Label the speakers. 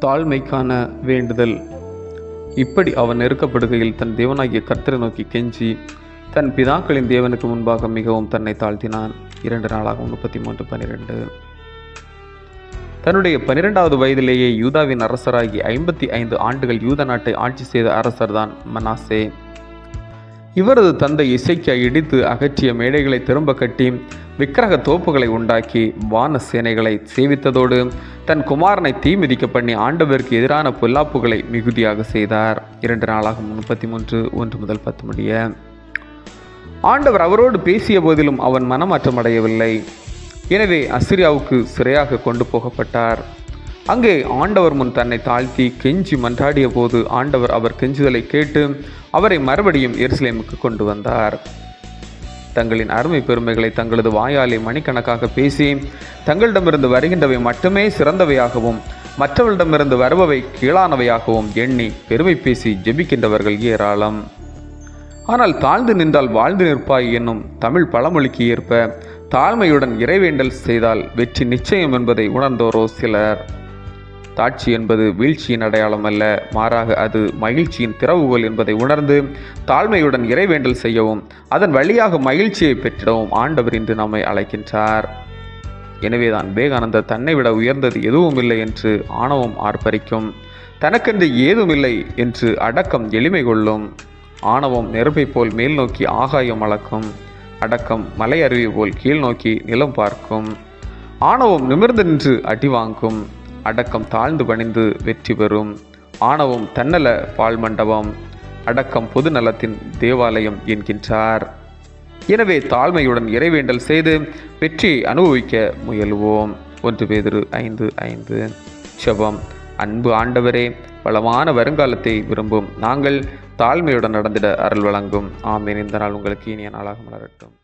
Speaker 1: தாழ்மைக்கான வேண்டுதல். இப்படி அவன் நெருக்கப்படுகையில் தன் தேவனாகிய கர்த்தரை நோக்கி கெஞ்சி தன் பிதாக்களின் தேவனுக்கு முன்பாக மிகவும் தன்னை தாழ்த்தினான். இரண்டு நாளாக முப்பத்தி மூன்று பன்னிரெண்டு தன்னுடைய பன்னிரெண்டாவது வயதிலேயே யூதாவின் அரசராகி ஐம்பத்தி ஐந்து ஆண்டுகள் யூத நாட்டை ஆட்சி செய்த அரசர்தான் மனாசே. இவரது தந்தை இசைக்கியா இடித்து அகற்றிய மேடைகளை திரும்ப கட்டி விக்கிரக தோப்புகளை உண்டாக்கி வான சேனைகளை சேவித்ததோடு தன் குமாரனை தீ மிதிக்க பண்ணி ஆண்டவருக்கு எதிரான பொல்லாப்புகளை மிகுதியாக செய்தார். இரண்டு நாளாக முப்பத்தி மூன்று ஒன்று முதல் பத்து முடிய ஆண்டவர் அவரோடு பேசிய போதிலும் அவன் மனமாற்றம் அடையவில்லை. எனவே அசிரியாவுக்கு சிறையாக கொண்டு போகப்பட்டார். அங்கே ஆண்டவர் முன் தன்னை தாழ்த்தி கெஞ்சி மன்றாடிய போது ஆண்டவர் அவர் கெஞ்சுதலை கேட்டு அவரை மறுபடியும் எருசலேமுக்கு கொண்டு வந்தார். தங்களின் அருமை பெருமைகளை தங்களது வாயாலே மணிக்கணக்காக பேசி தங்களிடமிருந்து வருகின்றவை மட்டுமே சிறந்தவையாகவும் மற்றவர்களிடமிருந்து வருபவை கீழானவையாகவும் எண்ணி பெருமை பேசி ஜெபிக்கின்றவர்கள் ஏராளம். ஆனால் தாழ்ந்து நின்றால் வாழ்ந்து நிற்பாய் என்னும் தமிழ் பழமொழிக்கு ஏற்ப தாழ்மையுடன் இறைவேண்டல் செய்தால் வெற்றி நிச்சயம் என்பதை உணர்ந்தோரோ சிலர். தாட்சி என்பது வீழ்ச்சியின் அடையாளம் அல்ல. மாறாக அது மகிழ்ச்சியின் திறவுகோல் என்பதை உணர்ந்து தாழ்மையுடன் இறைவேண்டல் செய்யவும் அதன் வழியாக மகிழ்ச்சியை பெற்றிடவும் ஆண்டவர் இன்று நம்மை அழைக்கின்றார். எனவேதான் விவேகானந்தர் தன்னை விட உயர்ந்தது எதுவும் இல்லை என்று ஆணவம் ஆர்ப்பரிக்கும். தனக்கென்று ஏதுமில்லை என்று அடக்கம் எளிமை கொள்ளும். ஆணவம் நெருப்பை போல் மேல் நோக்கி ஆகாயம் அளக்கும். அடக்கம் மலை அருவி போல் கீழ் நோக்கி நிலம் பார்க்கும். ஆணவம் நிமிர்ந்து நின்று அடி வாங்கும். அடக்கம் தாழ்ந்து பணிந்து வெற்றி பெறும். ஆணவம் தன்னல பால் மண்டபம் அடக்கம் பொது நலத்தின் தேவாலயம் என்கின்றார். எனவே தாழ்மையுடன் இறைவேண்டல் செய்து வெற்றியை அனுபவிக்க முயல்வோம். ஒன்று பேதிரு ஐந்து ஐந்து. செபம். அன்பு ஆண்டவரே வளமான வருங்காலத்தை விரும்பும் நாங்கள் தாழ்மையுடன் நடந்திட அருள் வழங்கும். ஆமேன். இந்த நாள் உங்களுக்கு இனிய நாளாக மலரட்டும்.